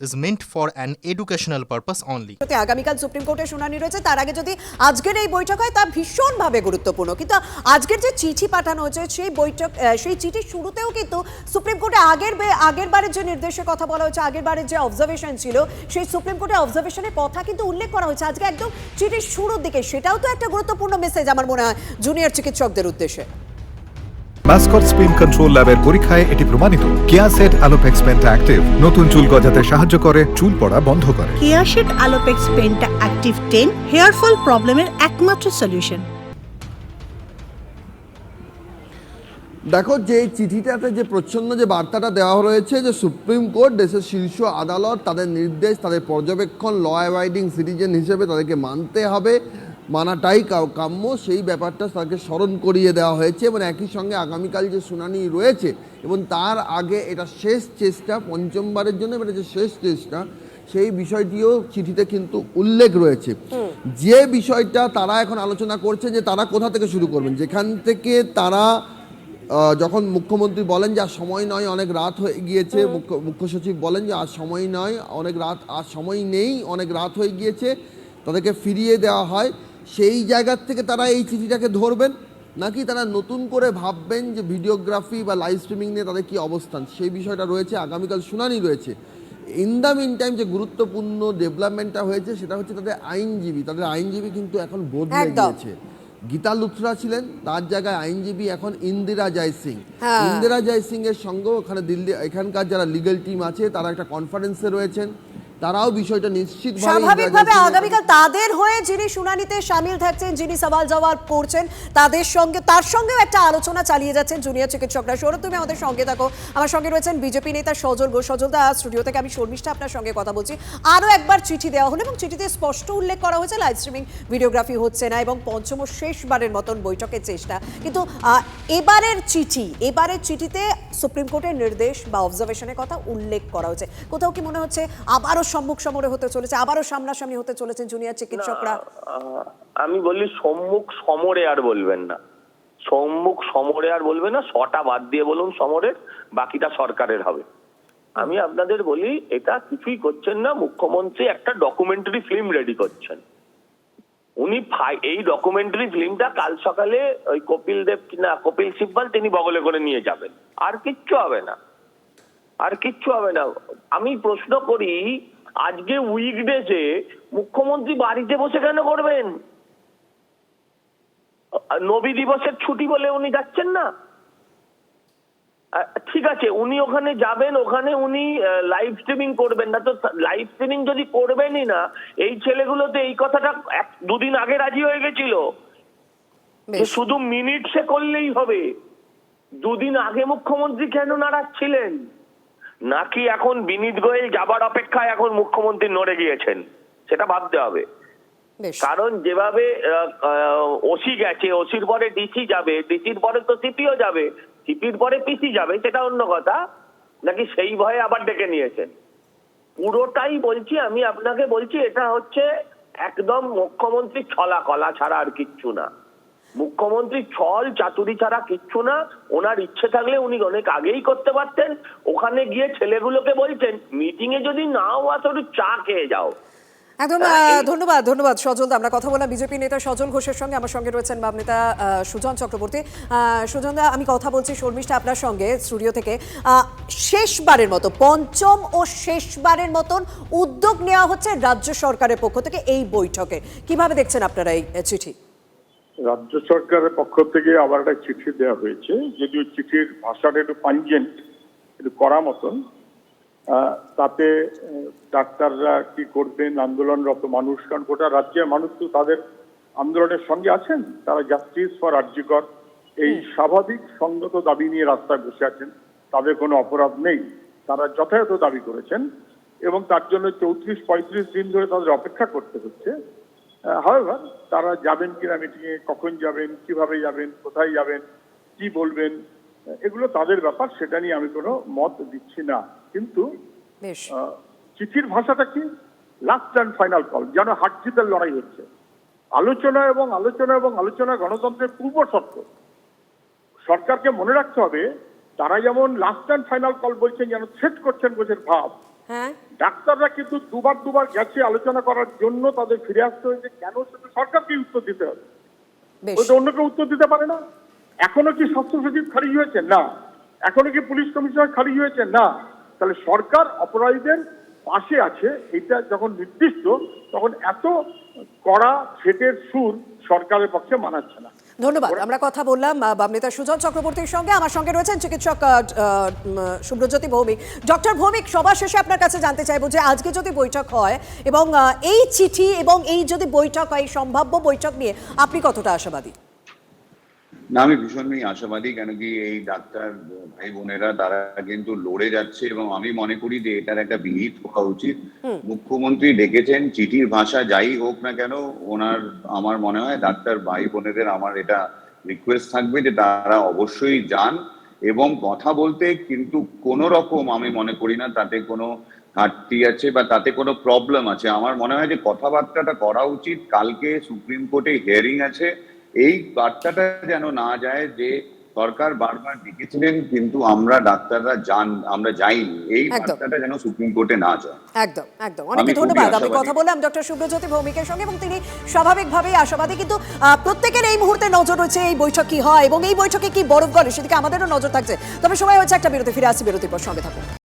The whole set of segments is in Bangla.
is meant for an educational purpose only. আগামীকাল সুপ্রিম কোর্টে শুনানি রয়েছে, তার আগে যদি আজকের এই বৈঠক হয়, তা ভীষণভাবে গুরুত্বপূর্ণ। কিন্তু আজকের যে চিঠি পাঠানো হয়েছে, সেই বৈঠক সেই চিঠির শুরুতেও কিন্তু সুপ্রিম কোর্টে আগের আগের বারের যে নির্দেশের কথা বলা হয়েছে, আগের বারের যে অবজারভেশন ছিল, সেই সুপ্রিম কোর্টের অবজারভেশনের কথা কিন্তু উল্লেখ করা হয়েছে। আজকে একদম চিঠির শুরুর দিকে, সেটাও তো একটা গুরুত্বপূর্ণ মেসেজ আমার মনে হয় জুনিয়র চিকিৎসকদের উদ্দেশ্যে। মাস্কট স্পিন কন্ট্রোল ল্যাবের পরীক্ষায় এটি প্রমাণিত। কেয়াসেট আলোপেক্স পেন্টা অ্যাক্টিভ নতুন চুল গজাতে সাহায্য করে চুল পড়া বন্ধ করে। কেয়াশেড আলোপেক্স পেনটা অ্যাক্টিভ টেন হেয়ার ফল প্রবলেমের একমাত্র সলিউশন দেখো যে চিঠিটাতে যে প্রচ্ছন্ন যে বার্তাটা দেওয়া রয়েছে যে সুপ্রিম কোর্ট দেশের শীর্ষ আদালত তাদের নির্দেশ তাদের পর্যবেক্ষণ ল অ্যাবাইডিং সিটিজেন হিসেবে তাদেরকে মানতে হবে। মানাটাই কাম্য সেই ব্যাপারটা তাকে স্মরণ করিয়ে দেওয়া হয়েছে এবং একই সঙ্গে আগামীকাল যে শুনানি রয়েছে এবং তার আগে এটা শেষ চেষ্টা পঞ্চমবারের জন্য এটা যে শেষ চেষ্টা সেই বিষয়টিও চিঠিতে কিন্তু উল্লেখ রয়েছে। যে বিষয়টা তারা এখন আলোচনা করছে যে তারা কোথা থেকে শুরু করবেন? যেখান থেকে তারা যখন মুখ্যমন্ত্রী বলেন যে আর সময় নয় অনেক রাত হয়ে গিয়েছে মুখ্য মুখ্য সচিব বলেন যে আর সময় নয় অনেক রাত আর সময় নেই অনেক রাত হয়ে গিয়েছে তাদেরকে ফিরিয়ে দেওয়া হয়। সেই জায়গার থেকে তারা এই চিঠিটাকে ধরবেন নাকি তারা নতুন করে ভাববেন যে ভিডিওগ্রাফি বা লাইভ স্ট্রিমিং নিয়ে তাদের কি অবস্থান? সেই বিষয়টা রয়েছে আগামীকাল শুনানি রয়েছে। ইন দ্য মিন টাইম যে গুরুত্বপূর্ণ ডেভেলপমেন্টটা হয়েছে সেটা হচ্ছে তাদের আইনজীবী। তাদের আইনজীবী কিন্তু এখন বদলে। গিয়েছে। গীতা লুথরা ছিলেন তার জায়গায় আইনজীবী এখন ইন্দিরা জয় সিং। হ্যাঁ। ইন্দিরা জয় সিং এর সঙ্গে ওখানে দিল্লি এখানকার যারা লিগ্যাল টিম আছে তারা একটা কনফারেন্সে রয়েছেন। তারাও বিষয়টা নিশ্চিত স্বাভাবিকভাবে আগামীকাল তাদের হয়ে যিনি শুনানিতে সামিল থাকছেন যিনি সওয়াল জবাব করছেন তাদের সঙ্গে তার সঙ্গেও একটা আলোচনা চালিয়ে যাচ্ছেন জুনিয়র চিকিৎসকরা। সৌরভ তুমি আমাদের সঙ্গে থাকো। আমার সঙ্গে রয়েছেন বিজেপি নেতা সজল ঘোষ। সজল দা স্টুডিও থেকে আমি শর্মিষ্ঠা আপনার সঙ্গে কথা বলছি। আরও একবার চিঠি দেওয়া হলো এবং চিঠিতে স্পষ্ট উল্লেখ করা হয়েছে লাইভ স্ট্রিমিং ভিডিওগ্রাফি হচ্ছে না এবং পঞ্চম ও শেষবারের মতন বৈঠকের চেষ্টা। কিন্তু এবারের চিঠি এবারের চিঠিতে সুপ্রিম কোর্টের নির্দেশ বা অবজারভেশনের কথা উল্লেখ করা হয়েছে। কোথাও কি মনে হচ্ছে আবারও সম্মুখ সমরে হতে চলেছে, আবারও সামনাসামনি হতে জুনিয়র চিকিৎসকরা। আমি বলি সম্মুখ সমরে আর বলবেন না। সম্মুখ সমরে আর বলবেন না, ছটা বাদ দিয়ে বলুন সমরের, বাকিটা সরকারের হবে। আমি আপনাদের বলি, এটা কিছুই করছেন না, মুখ্যমন্ত্রী একটা ডকুমেন্টারি ফিল্ম রেডি করছেন। উনি এই ডকুমেন্টারি ফিল্মটা কাল সকালে ওই কপিল দেব, না, কপিল সিব্বাল তিনি বগলে করে নিয়ে যাবেন। আর কিচ্ছু হবে না। আর কিচ্ছু হবে না। আমি প্রশ্ন করি আজকে উইকডেজে মুখ্যমন্ত্রী বাড়িতে বসে কেন করবেন? নবী দিবসের ছুটি বলে উনি যাচ্ছেন না? ঠিক আছে উনি ওখানে যাবেন ওখানে উনি লাইভ স্ট্রিমিং করবেন না তো লাইভ স্ট্রিমিং যদি করবেনই না এই ছেলেগুলো তো এই কথাটা এক দুদিন আগে রাজি হয়ে গেছিল। শুধু মিনিটসে করলেই হবে। দুদিন আগে মুখ্যমন্ত্রী কেন নাড়াচ্ছিলেন ছিলেন? নাকি এখন বিনীত গোয়েল যাবার অপেক্ষায় এখন মুখ্যমন্ত্রী নড়ে গিয়েছেন? সেটা ভাবতে হবে। কারণ যেভাবে ওসি গেছে ওসির পরে ডিসি যাবে ডিসির পরে তো সিপিও যাবে সিপির পরে পিসি যাবে সেটা অন্য কথা। নাকি সেই ভয়ে আবার ডেকে নিয়েছেন? পুরোটাই বলছি আমি আপনাকে বলছি এটা হচ্ছে একদম মুখ্যমন্ত্রী ছলা কলা ছাড়া আর কিচ্ছু না। মুখ্যমন্ত্রী ছল চাতুরি ছাড়া কিচ্ছু না ওনার ইচ্ছে থাকলে উনি অনেক আগেই করতে পারতেন। ওখানে গিয়ে ছেলেগুলোকে বলছেন মিটিং এ যদি নাও আসো একটু চা খেয়ে যাও। একদম ধন্যবাদ ধন্যবাদ সজল দা। আমরা কথা বললাম বিজেপি নেতা সজল ঘোষের সঙ্গে। আমার সঙ্গে রয়েছেন বাম নেতা সুজন চক্রবর্তী। আহ, সুজন দা আমি কথা বলছি শর্মিষ্ঠা আপনার সঙ্গে স্টুডিও থেকে। আহ, শেষবারের মতো পঞ্চম ও শেষবারের মতন উদ্যোগ নেওয়া হচ্ছে রাজ্য সরকারের পক্ষ থেকে এই বৈঠকে। কীভাবে দেখছেন আপনারা এই চিঠি? রাজ্য সরকারের পক্ষ থেকে আবার একটা চিঠি দেওয়া হয়েছে যদিও চিঠির ভাষাটা একটু পাঞ্জেন্ট একটু করা মতন। তাতে ডাক্তাররা কি করবেন আন্দোলনরত মানুষ কারণ গোটা রাজ্যের মানুষ তো তাদের আন্দোলনের সঙ্গে আছেন তারা জাস্টিস ফর আর্যিকর এই স্বাভাবিক সঙ্গত দাবি নিয়ে রাস্তায় বসে আছেন তাদের কোনো অপরাধ নেই। তারা যথাযথ দাবি করেছেন এবং তার জন্য চৌত্রিশ পঁয়ত্রিশ দিন ধরে তাদের অপেক্ষা করতে হচ্ছে। হাওয়েভার তারা যাবেন কিনা মিটিংয়ে কখন যাবেন কীভাবে যাবেন কোথায় যাবেন কি বলবেন এগুলো তাদের ব্যাপার সেটা নিয়ে আমি কোনো মত দিচ্ছি না। কিন্তু চিঠির ভাষাটা কি? লাস্ট অ্যান্ড ফাইনাল কল যেন হাট জিতের লড়াই হচ্ছে। আলোচনা এবং আলোচনা এবং আলোচনা গণতন্ত্রের পূর্ব শর্ত। সরকারকে মনে রাখতে হবে তারা যেমন লাস্ট অ্যান্ড ফাইনাল কল বলছেন যেন সেট করছেন বোঝের ভাব। হ্যাঁ। ডাক্তাররা কিন্তু দুবার দুবার গেছে আলোচনা করার জন্য তাদের ফিরে আসতে হয়েছে। কেন সেটা সরকারকে উত্তর দিতে হবে। ওই অন্য কেউ উত্তর দিতে পারে না? এখনও কি স্বাস্থ্য সচিব খারিজ হয়েছে? না। এখনও কি পুলিশ কমিশনার খারিজ হয়েছে? না। তাহলে সরকার অপরাধীদের পাশে আছে। এটা যখন নির্দিষ্ট তখন এত কড়া থ্রেটের সুর সরকারের পক্ষে মানাচ্ছে না। ধন্যবাদ। আমরা কথা বললাম বামনেতা সুজন চক্রবর্তীর সঙ্গে। আমার সঙ্গে রয়েছেন চিকিৎসক সুব্রজ্যোতি ভৌমিক। ডক্টর ভৌমিক সবার শেষে আপনার কাছে জানতে চাইব যে আজকে যদি বৈঠক হয় এবং এই চিঠি এবং এই যদি বৈঠক হয় এই সম্ভাব্য বৈঠক নিয়ে আপনি কতটা আশাবাদী? না আমি ভীষণই আশাবাদী কেন কি এই ডাক্তার ভাই বোনেরা তারা কিন্তু লড়ে যাচ্ছে এবং আমি মনে করি যে এটার একটা বিহিত হওয়া উচিত। মুখ্যমন্ত্রী ডেকেছেন চিঠির ভাষা যাই হোক না কেন ওনার আমার মনে হয় ডাক্তার ভাই বোনেদের আমার এটা রিকোয়েস্ট থাকবে যে তারা অবশ্যই যান এবং কথা বলতে কিন্তু কোনো রকম আমি মনে করি না তাতে কোনো ঘাটতি আছে বা তাতে কোনো প্রবলেম আছে। আমার মনে হয় যে কথাবার্তাটা করা উচিত। কালকে সুপ্রিম কোর্টে হিয়ারিং আছে। এই বার্তাটা যেন না যায় যে সরকার বারবার ডেকেছিলেন কিন্তু আমরা ডাক্তাররা যান আমরা যাইনি। এই বার্তাটা যেন সুপ্রিম কোর্টে না যায়। একদম একদম। অনেক ধন্যবাদ। আমি। কথা বললাম ডক্টর সুব্রজ্যোতি ভৌমিকের সঙ্গে এবং তিনি স্বাভাবিকভাবেই আশাবাদী। কিন্তু আহ, প্রত্যেকের এই মুহূর্তে নজর রয়েছে এই বৈঠক কি হয় এবং এই বৈঠকে কি বরফ গলে সেদিকে আমাদেরও নজর থাকছে। তবে সময় হচ্ছে একটা বিরতি ফিরে আসছি বিরতির পর। সঙ্গে থাকুন।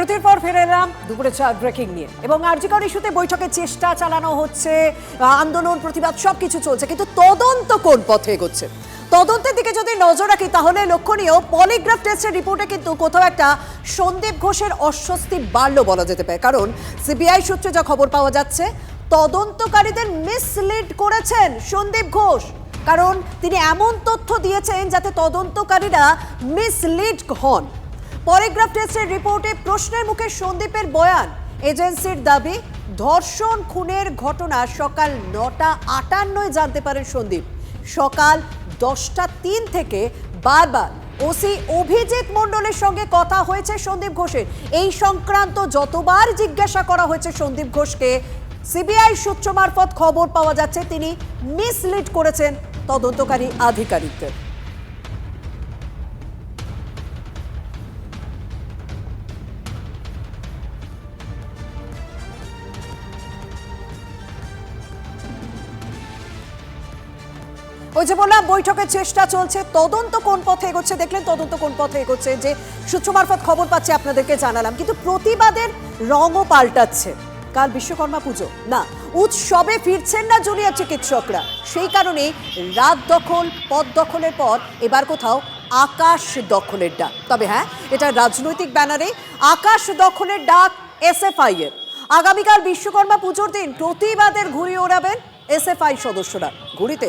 বিরতির পর ফিরে এলাম দুপুরে চার ব্রেকিং নিয়ে। এবং আরজিকর ইস্যুতে বৈঠকে চেষ্টা চালানো হচ্ছে আন্দোলন, প্রতিবাদ, সবকিছু চলছে, কিন্তু তদন্ত কোন পথে এগোচ্ছে? তদন্তের দিকে যদি নজর রাখি, তাহলে লক্ষণীয় পলিগ্রাফ টেস্টের রিপোর্টে কিন্তু কোথাও একটা সন্দীপ ঘোষের অস্বস্তি বাড়লো বলা যেতে পারে। কারণ সিবিআই সূত্রে যা খবর পাওয়া যাচ্ছে, তদন্তকারীদের মিসলিড করেছেন সন্দীপ ঘোষ। কারণ তিনি এমন তথ্য দিয়েছেন যাতে তদন্তকারীরা মিসলিড হন। পলিগ্রাফ টেস্টের রিপোর্টে প্রশ্নের মুখে সন্দীপের বয়ান। এজেন্সির দাবি, ধর্ষণ খুনের ঘটনা সকাল নটা আটান্নয় জানতে পারেন সন্দীপ। সকাল দশটা তিন থেকে বারবার ওসি অভিজিৎ মণ্ডলের সঙ্গে কথা হয়েছে সন্দীপ ঘোষের। এই সংক্রান্ত যতবার জিজ্ঞাসা করা হয়েছে সন্দীপ ঘোষকে, সিবিআই সূত্র মারফত খবর পাওয়া যাচ্ছে, তিনি মিসলিড করেছেন তদন্তকারী আধিকারিকদের। ওই যে বললাম, বৈঠকের চেষ্টা চলছে। তদন্ত কোন পথে এগোচ্ছে দেখলেন, তদন্ত কোন পথে এগোচ্ছে যে সূত্র মারফত খবর পাচ্ছে, আপনাদেরকে জানালাম। কিন্তু প্রতিবাদের রঙও পাল্টাচ্ছে। কাল বিশ্বকর্মা পুজো। না, উৎসবে ফিরছেন না জুনিয়র চিকিৎসকরা। সেই কারণে রাত দখল পদ দখলের পর এবার কোথাও আকাশ দখলের ডাক। তবে হ্যাঁ এটা রাজনৈতিক ব্যানারে আকাশ দখলের ডাক এসএফআই এর আগামীকাল বিশ্বকর্মা পুজোর দিন প্রতিবাদের ঘুরে ওড়াবেন এসএফআই সদস্যরা। ঘুড়িতে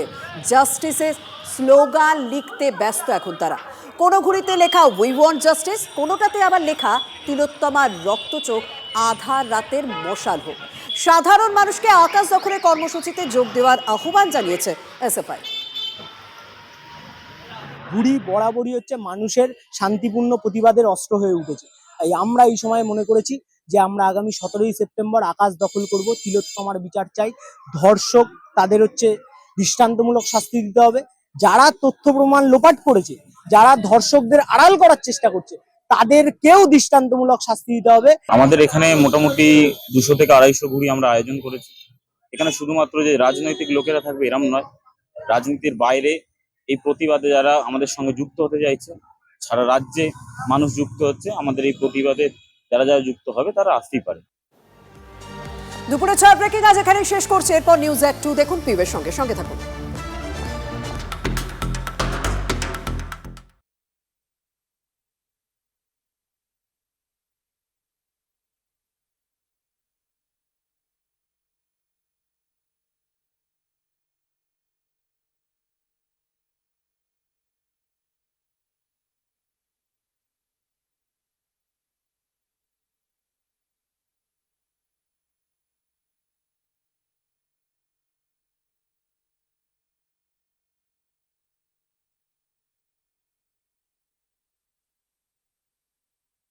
জাস্টিসের স্লোগান লিখতে ব্যস্ত এখন তারা। কোনো ঘুড়িতে লেখা উই ওয়ান্ট জাস্টিস কোনোটাতে আবার লেখা, তিলোত্তমার রক্তচোখ আধার রাতের মশাল হোক। সাধারণ মানুষকে আকাশ দখলের কর্মসূচিতে যোগ দেওয়ার আহ্বান জানিয়েছে এসএফআই। ঘুড়ি বরাবরই হচ্ছে মানুষের শান্তিপূর্ণ প্রতিবাদের অস্ত্র হয়ে উঠেছে। আমরা এই সময় মনে করেছি যে আমরা আগামী সতেরোই সেপ্টেম্বর আকাশ দখল করব, তিলোত্তমার বিচার চাই। ধর্ষক তাদের হচ্ছে দৃষ্টান্তমূলক শাস্তি দিতে হবে। যারা তথ্য প্রমাণ লোপাট করেছে, যারা ধর্ষকদের আড়াল করার চেষ্টা করছে, তাদেরকেও দৃষ্টান্তমূলক শাস্তি দিতে হবে। আমাদের এখানে মোটামুটি দুশো থেকে আড়াইশো ঘুড়ি আমরা আয়োজন করেছি। এখানে শুধুমাত্র যে রাজনৈতিক লোকেরা থাকবে এরম নয়, রাজনীতির বাইরে এই প্রতিবাদে যারা আমাদের সঙ্গে যুক্ত হতে চাইছে, সারা রাজ্যে মানুষ যুক্ত হচ্ছে, আমাদের এই প্রতিবাদে যারা যারা যুক্ত হবে তারা আসতেই পারে। দুপুরে ছয় ব্রেকিং আজ এখানে শেষ করছে। এরপর নিউজ অ্যাক্ট টু দেখুন পিবের সঙ্গে। সঙ্গে থাকুন।